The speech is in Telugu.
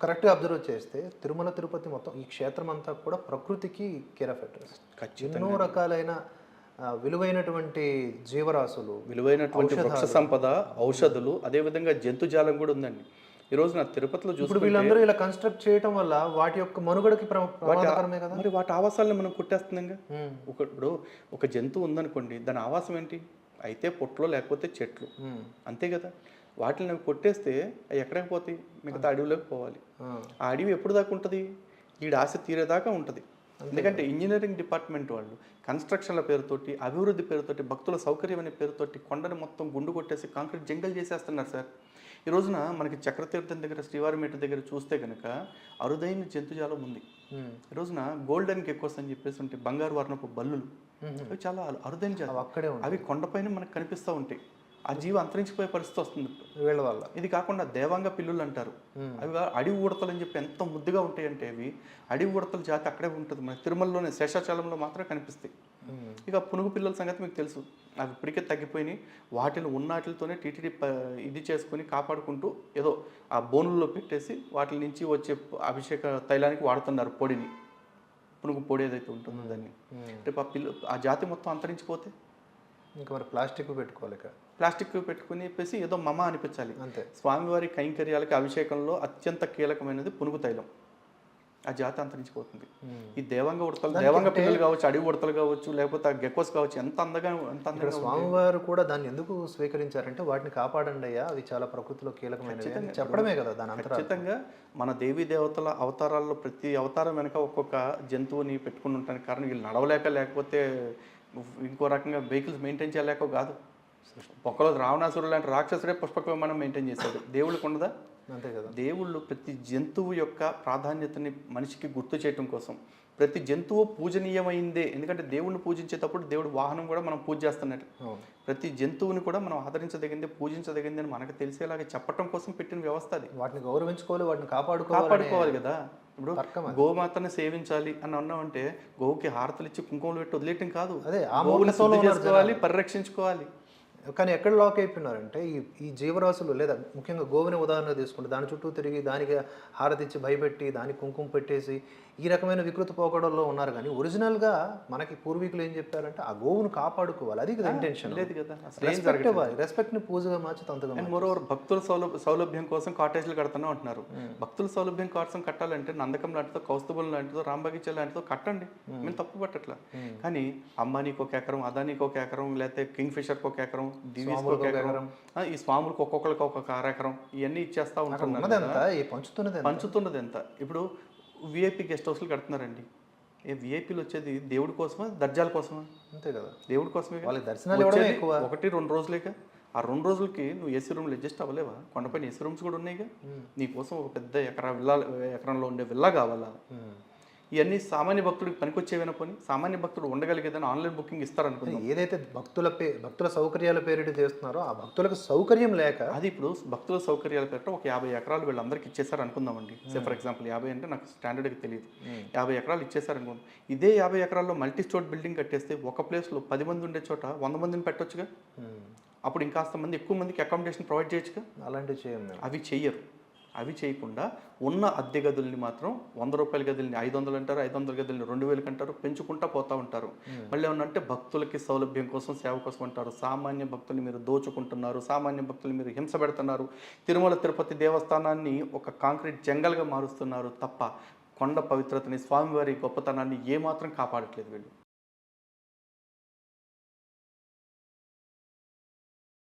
కరెక్ట్గా అబ్జర్వ్ చేస్తే తిరుమల తిరుపతి మొత్తం ఈ క్షేత్రం అంతా కూడా ప్రకృతికి కేర్ ఆఫ్ అడ్రస్ ఎన్నో రకాలైన విలువైనటువంటి జీవరాశులు విలువైనటువంటి వృక్ష సంపద ఔషధులు అదేవిధంగా జంతుజాలం కూడా ఉందండి. ఈ రోజు నా తిరుపతిలో చూసుకుంటే వీళ్ళందరూ ఇలా కన్స్ట్రక్ట్ చేయటం వల్ల వాటి యొక్క మనుగడకి ప్ర- ప్రమాదకరమే కదా? మరి వాటి ఆవాసాలను మనం కొట్టేస్తుందంగా? ఒక ఇప్పుడు ఒక జంతువు ఉందనుకోండి దాని ఆవాసం ఏంటి? అయితే పొట్లో లేకపోతే చెట్లు. అంతే కదా? వాటిని కొట్టేస్తే అవి ఎక్కడికి పోతాయి? మిగతా అడవిలోకి పోవాలి. ఆ, అడవి ఎప్పుడు దాకా ఉంటుంది? ఈడ ఆశ తీరేదాకా ఉంటుంది. ఎందుకంటే ఇంజనీరింగ్ డిపార్ట్మెంట్ వాళ్ళు కన్స్ట్రక్షన్ల పేరుతోటి అభివృద్ధి పేరుతోటి భక్తుల సౌకర్యం అనే పేరుతోటి కొండని మొత్తం గుండు కొట్టేసి కాంక్రీట్ జంగల్ చేసేస్తున్నారు సార్. ఈ రోజున మనకి చక్రతీర్థం దగ్గర శ్రీవారి మెట్టు దగ్గర చూస్తే కనుక అరుదైన జంతుజాలం ఉంది. ఈ రోజున గోల్డెన్ గెక్కోస్ అని చెప్పేసి ఉంటాయి బంగారు వర్ణపు బల్లులు. అవి చాలా అరుదైన అక్కడే అవి కొండపైన మనకు కనిపిస్తూ ఉంటాయి. ఆ జీవ అంతరించిపోయే పరిస్థితి వస్తుంది. వీళ్ళ వల్ల. ఇది కాకుండా దేవాంగ పిల్లులు అంటారు. అవి అడవి ఉడతలు అని చెప్పి ఎంత ముద్దుగా ఉంటాయి అంటే అవి అడవి ఉడతల జాతి అక్కడే ఉంటుంది. మన తిరుమలలోనే శేషాచలంలో మాత్రమే కనిపిస్తాయి. ఇక పునుగు పిల్లల సంగతి మీకు తెలుసు. అవి ఇప్పటికే తగ్గిపోయినాయి. వాటిని ఉన్నటితోనే టీటీడీ ఇది చేసుకుని కాపాడుకుంటూ ఏదో ఆ బోనుల్లో పెట్టేసి వాటి నుంచి వచ్చే అభిషేక తైలానికి వాడుతున్నారు పొడిని. పునుగు పొడి ఏదైతే ఉంటుందో దాన్ని. రేపు ఆ పిల్ల ఆ జాతి మొత్తం అంతరించిపోతే? ఇంకా మరి ప్లాస్టిక్ పెట్టుకోవాలి ఇక. ప్లాస్టిక్ పెట్టుకుని చెప్పేసి ఏదో మమ అనిపించాలి. అంతే. స్వామివారి కైంకర్యాలకి అభిషేకంలో అత్యంత కీలకమైనది పునుగు తైలం. ఆ జాతి అంతరించిపోతుంది. ఈ దేవంగ ఉడతలు దేవంగ పిల్లలు కావచ్చు అడవి ఉడతలు కావచ్చు లేకపోతే ఆ గెక్కోస్ కావచ్చు ఎంత అందగా ఎంత అందంగా స్వామివారు కూడా దాన్ని ఎందుకు స్వీకరించారంటే వాటిని కాపాడండి అయ్యా అవి చాలా ప్రకృతిలో కీలకమైనవి అని చెప్పడమే కదా దాని ఖచ్చితంగా మన దేవీ దేవతల అవతారాల్లో ప్రతి అవతారం వెనక ఒక్కొక్క జంతువుని పెట్టుకుని ఉంటానికి కారణం వీళ్ళు నడవలేక లేకపోతే ఇంకో రకంగా వెహికల్స్ మెయింటైన్ చేయలేక కాదు. ఒక్కలో రావణాసురుడు లాంటి రాక్షసుడే పుష్పక విమానం మెయింటైన్ చేశాడు. దేవుళ్ళకు ఉండదా? అంతే కదా. దేవుళ్ళు ప్రతి జంతువు యొక్క ప్రాధాన్యతని మనిషికి గుర్తు చేయటం కోసం. ప్రతి జంతువు పూజనీయమైందే. ఎందుకంటే దేవుణ్ణి పూజించేటప్పుడు దేవుడు వాహనం కూడా మనం పూజ చేస్తున్నట్టు. ప్రతి జంతువుని కూడా మనం ఆదరించదగింది పూజించదగింది అని మనకు తెలిసేలాగా చెప్పటం కోసం పెట్టిన వ్యవస్థ అది. వాటిని గౌరవించుకోవాలి వాటిని కాపాడుకోవాలి కాపాడుకోవాలి కదా. ఇప్పుడు. గోమాతని సేవించాలి అని అన్నామంటే గోవుకి హారతలు ఇచ్చి కుంకుమలు పెట్టి వదిలేయటం కాదు. అదే ఆ చేసుకోవాలి పరిరక్షించుకోవాలి. కానీ ఎక్కడ లాక్ అయిపోయినారంటే ఈ ఈ జీవరాశులు లేదా ముఖ్యంగా గోవుని ఉదాహరణ తీసుకుంటే దాని చుట్టూ తిరిగి దానికి హారతి ఇచ్చి భయపెట్టి దానికి కుంకుమ పెట్టేసి ఈ రకమైన వికృత పోకడల్లో ఉన్నారు. కానీ ఒరిజినల్గా మనకి పూర్వీకులు ఏం చెప్పారంటే ఆ గోవును కాపాడుకోవాలి. అది కదా ఇంటెన్షన్ లేదు కదా. రెస్పెక్ట్ ఇవ్వాలి. రెస్పెక్ట్ని పూజగా మార్చి తంతుగా అండ్ మోరోవర్ భక్తుల సౌలభ్య సౌలభ్యం కోసం కాటేజ్లు కడుతున్నాం అంటున్నారు. భక్తుల సౌలభ్యం కోసం కట్టాలంటే నందకం లాంటిదో కౌస్తుభం లాంటిదో రాంబగీచ లాంటిదో కట్టండి. మేము. తప్పు పట్టట్లా. కానీ అంబానీకి ఒక ఎకరం అదానీకి ఒక ఎకరం లేకపోతే కింగ్ ఫిషర్కి ఒక ఎకరం ఆ, ఈ స్వాములకు ఒక్కొక్కరికి ఒక్కొక్క అర ఎకరం ఇవన్నీ ఇచ్చేస్తా ఉంటున్నారు పంచుతున్నది ఎంత? పంచుతున్నది ఎంత? ఇప్పుడు విఐపి గెస్ట్ హౌస్లు కడుతున్నారండి. ఏ విఐపీలు వచ్చేది దేవుడి కోసమా దర్జాల కోసమా? అంతే కదా. దేవుడి కోసమే. వాళ్ళకి దర్శనాలు ఎక్కువ. ఒకటి రెండు రోజులేక ఆ రెండు రోజులకి నువ్వు ఏసీ రూమ్లు అడ్జస్ట్ అవ్వలేవా? కొండపైన ఏసీ రూమ్స్ కూడా ఉన్నాయిగా? నీకోసం ఒక పెద్ద ఎకరా విల్లా ఎకరంలో ఉండే విల్లా కావాలా. ఇవన్నీ సామాన్య భక్తుడికి పనికొచ్చేవైనా పోనీ? సామాన్య భక్తుడు ఉండగలిగేదని ఆన్లైన్ బుకింగ్ ఇస్తారనుకుందాం. ఏదైతే భక్తుల పే భక్తుల సౌకర్యాల పేరిట చేస్తున్నారో ఆ భక్తులకు సౌకర్యం లేక అది ఇప్పుడు భక్తుల సౌకర్యాల పేరిట ఒక యాభై ఎకరాలు వీళ్ళందరికీ ఇచ్చేసారు అనుకుందామండి సే ఫర్ ఎగ్జాంపుల్ యాభై అంటే నాకు స్టాండర్డ్కి తెలియదు యాభై ఎకరాలు ఇచ్చేసారు అనుకుందాం ఇదే యాభై ఎకరాల్లో మల్టీ స్టోర్ బిల్డింగ్ కట్టేస్తే ఒక ప్లేస్లో పది మంది ఉండే చోట వంద మందిని పెట్టొచ్చుగా. అప్పుడు ఇంకాస్త మంది ఎక్కువ మందికి అకామిడేషన్ ప్రొవైడ్ చేయొచ్చుగా? అలాంటివి చేయం మేము. అవి చెయ్యరు. అవి చేయకుండా ఉన్న అద్దె గదుల్ని మాత్రం వంద రూపాయల గదుల్ని ఐదు వందలు అంటారు ఐదు వందల గదుల్ని రెండు వేలకు అంటారు పెంచుకుంటా పోతా ఉంటారు. మళ్ళీ ఏమన్నంటే భక్తులకి సౌలభ్యం కోసం సేవ కోసం అంటారు. సామాన్య భక్తుల్ని మీరు దోచుకుంటున్నారు సామాన్య భక్తులు మీరు హింస పెడుతున్నారు. తిరుమల తిరుపతి దేవస్థానాన్ని ఒక కాంక్రీట్ జంగల్గా మారుస్తున్నారు తప్ప కొండ పవిత్రతని స్వామివారి గొప్పతనాన్ని ఏమాత్రం కాపాడట్లేదు వీళ్ళు.